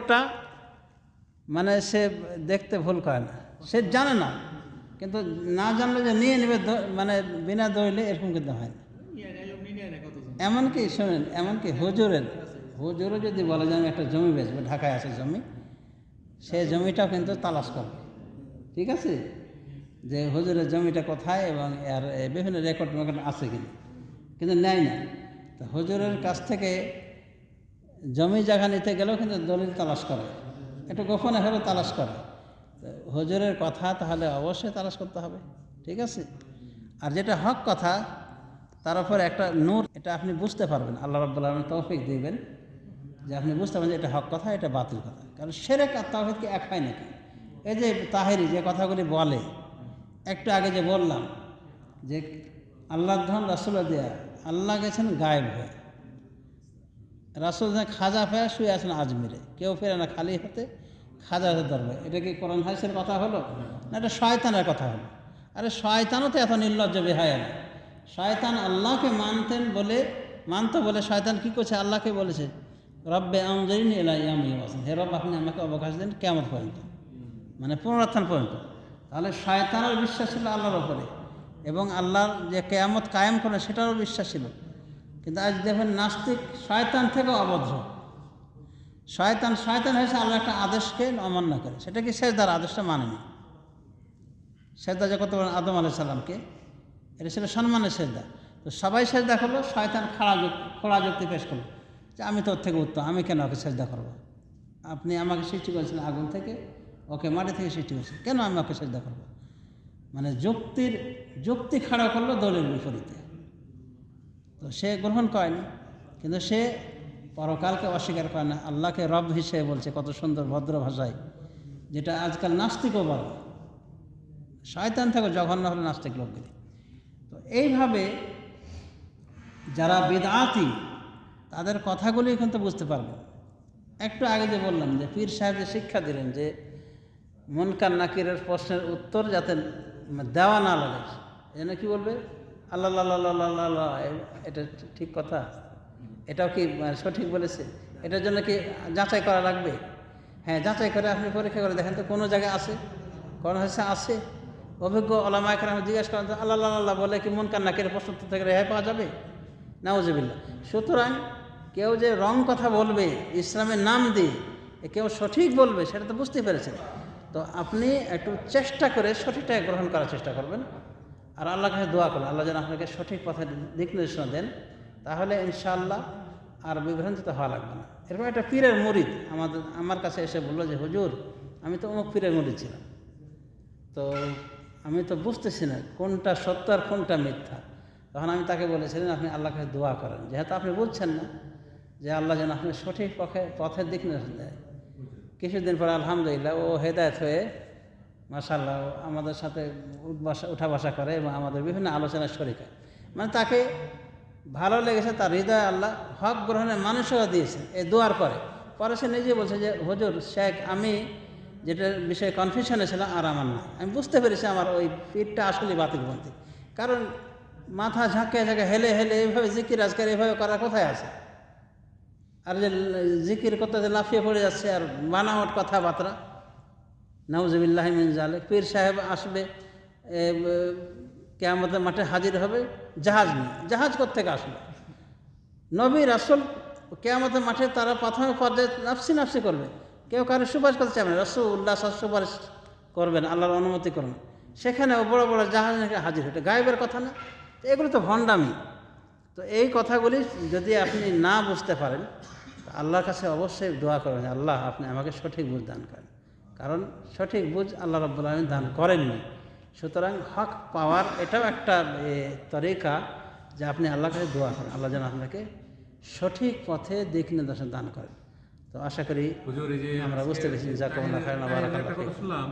লোকটা মানে সে দেখতে ভুল করে না। সে জানে না, কিন্তু না জানলে যে নিয়ে নেবে মানে বিনা দইলে এরকম কিন্তু হয় না। এমনকি শোনেন, এমনকি হুজুরের, হুজুরও যদি বলে যে আমি একটা জমি বেচবো, ঢাকায় আছে জমি, সে জমিটাও কিন্তু তালাশ করবে। ঠিক আছে? যে হুজুরের জমিটা কোথায় এবং এর বিভিন্ন রেকর্ড মেকর্ড আছে কিনা। কিন্তু নেয় না। তো হুজুরের কাছ থেকে জমি জায়গা নিতে গেলেও কিন্তু দলিল তালাশ করে। একটু গোপনে হলেও তালাশ করে। হজুরের কথা তাহলে অবশ্যই তালাশ করতে হবে, ঠিক আছে? আর যেটা হক কথা, তার উপরে একটা নূর, এটা আপনি বুঝতে পারবেন। আল্লাহ রব্বুল আলম তৌফিক দিবেন যে আপনি বুঝতে পারবেন যে এটা হক কথা, এটা বাতিল কথা। কারণ সেরেক আর তাহিদ কি এক হয় নাকি? এই যে তাহেরি যে কথাগুলি বলে, একটু আগে যে বললাম যে আল্লাহর ধন রাসুল্লাহ দেয়া, আল্লাহ গেছেন গায়েব হয়ে। রাসুল খাজা পেয়ে শুয়ে আছেন আজমিরে। কেউ ফেরে না খালি হাতে, খাজা হাতে ধরবে। এটা কি কোরআন হাইসের কথা হলো? না, এটা শয়তানের কথা হলো। আরে শয়তানও তো এত নির্লজ্জ বেহায় না। শয়তান আল্লাহকে মানতেন বলে, মানতো বলে শয়তান কী করছে? আল্লাহকে বলেছে, রব্বে আমজরিন এলাই আমি আছেন হে রব, আপনি আমাকে অবকাশ দেন কেমন পর্যন্ত। মানে পুনরুত্থান পর্যন্ত। তাহলে শয়তানের বিশ্বাস ছিল আল্লাহর ওপরে এবং আল্লাহর যে কেয়ামত কায়েম করে সেটারও বিশ্বাস ছিল। কিন্তু আজ দেখবেন নাস্তিক শয়তান থেকেও অবদ্ধ শয়তান শয়তান হয়েছে আল্লাহ একটা আদেশকে অমান্য করে। সেটা কি শেষদার আদেশটা মানেনি। সেজদা যে কত বলেন আদম আলাই সাল্লামকে এটা ছিল সম্মানের সেজদা। তো সবাই সেজদা করল, শয়তান খাড়া খোড়া যুক্তি পেশ করল যে আমি তোর থেকে উত্তম, আমি কেন ওকে সেজদা করব? আপনি আমাকে সৃষ্টি করেছিলেন আগুন থেকে, ওকে মাটি থেকে সৃষ্টি করেছেন কেন আমি ওকে সেজদা করব? মানে যুক্তির, যুক্তি খাড়া করল দলের বিপরীতে। তো সে গ্রহণ করেনি। কিন্তু সে পরকালকে অস্বীকার করে না। আল্লাহকে রব হিসেবে বলছে, কত সুন্দর ভদ্র ভাষায়, যেটা আজকাল নাস্তিকও বলে। শয়তান থেকে জঘন্য হলো নাস্তিক লোকগুলি। তো এইভাবে যারা বেদাতি, তাদের কথাগুলি কিন্তু বুঝতে পারবে। একটু আগে যে বললাম যে পীর সাহেব যে শিক্ষা দিলেন যে, মনকার নাকিরের প্রশ্নের উত্তর যাতে দেওয়া না লাগে এনে কি বলবে? আল্লাহ আল্লাহ এটা ঠিক কথা। এটাও কি সঠিক বলেছে? এটার জন্য কি যাচাই করা লাগবে? হ্যাঁ যাচাই করে আপনি পরীক্ষা করে দেখেন তো কোনো জায়গায় আছে, কোন হয়েছে আছে। অভিজ্ঞ ওলামা একরাম জিজ্ঞেস করেন আল্লাহ আল্লাহ বলে কি মন কান্না কান্নাকের প্রশ্ন থেকে রেহাই পাওয়া যাবে? নাওজবিল্লা সুতরাং কেউ যে রং কথা বলবে, ইসলামের নাম দিয়ে কেউ সঠিক বলবে, সেটা তো বুঝতে পেরেছেন। তো আপনি একটু চেষ্টা করে সঠিকটাকে গ্রহণ করার চেষ্টা করবেন। আর আল্লাহর কাছে দোয়া করুন। আল্লাহ যেন আপনাকে সঠিক পথে দিক নির্দেশনা দেন, তাহলে ইনশাআল্লাহ আর বিভ্রান্তিত হওয়া লাগবে না। এরকম একটা পীরের মুরিদ আমাদের, আমার কাছে এসে বলল যে, হুজুর, আমি তো অমুক পীরের মুরিদ ছিলাম। তো আমি তো বুঝতেছি না কোনটা সত্য আর কোনটা মিথ্যা। তখন আমি তাকে বলেছিলেন আপনি আল্লাহর কাছে দোয়া করেন। যেহেতু আপনি বুঝছেন না যে, আল্লাহ যেন আপনি সঠিক পথে, পথের দিক নির্দেশ দেয়। কিছুদিন পর আলহামদুলিল্লাহ ও হেদায়ত হয়ে মাসাল্লাহ আমাদের সাথে উঠবাসা উঠা বসা করে এবং আমাদের বিভিন্ন আলোচনার শরিক। হয় মানে তাকে ভালো লেগেছে, তার হৃদয় আল্লাহ হক গ্রহণের মানুষও দিয়েছেন এই দোয়ার পরে পরে সে নিজে বলছে যে, হুজুর, শেখ, আমি যেটার বিষয়ে কনফিউশনে ছিলাম, আর আমার না। আমি বুঝতে পেরেছি আমার ওই পিঠটা আসলে বাতিলপন্থী কারণ মাথা ঝাঁকে ঝাঁকে হেলে হেলে এইভাবে জিকির, আজকের এইভাবে করা কোথায় আছে? আর যে জিকির করতে লাফিয়ে পড়ে যাচ্ছে, আর বানাওয়াট কথাবার্তা। নাউজবিল্লাহ মিন পীর সাহেব আসবে কেয়ামতের মাঠে হাজির হবে, জাহাজ নিয়ে। জাহাজ থেকে আসবে? নবী রাসুল কেয়ামতের মাঠে তারা প্রাথমিক পর্যায়ে নাফসি নাফসি করবে। কেউ কারও সুপারিশ করতে চাবে না। রসুল উল্লাহ সুপারিশ করবেন, আল্লাহর অনুমতি করবেন সেখানে বড় বড় জাহাজ হাজির হতে। গায়েবের কথা না? এগুলো তো ভণ্ডামি। তো এই কথাগুলি যদি আপনি না বুঝতে পারেন আল্লাহর কাছে অবশ্যই দোয়া করবেন আল্লাহ আপনি আমাকে সঠিক বুঝ দান করেন। কারণ সঠিক বুঝ আল্লাহ রব্বুল আলমী দান করেননি। সুতরাং হক পাওয়ার এটাও একটা তরিকা যে আপনি আল্লাহ কাছে দোয়া করেন। আল্লাহ যেন আপনাকে সঠিক পথে দিক নির্দেশন দান করেন। তো আশা করি আমরা বুঝতে পেরেছি। যা কমলা খায় বারাকাল্লাহ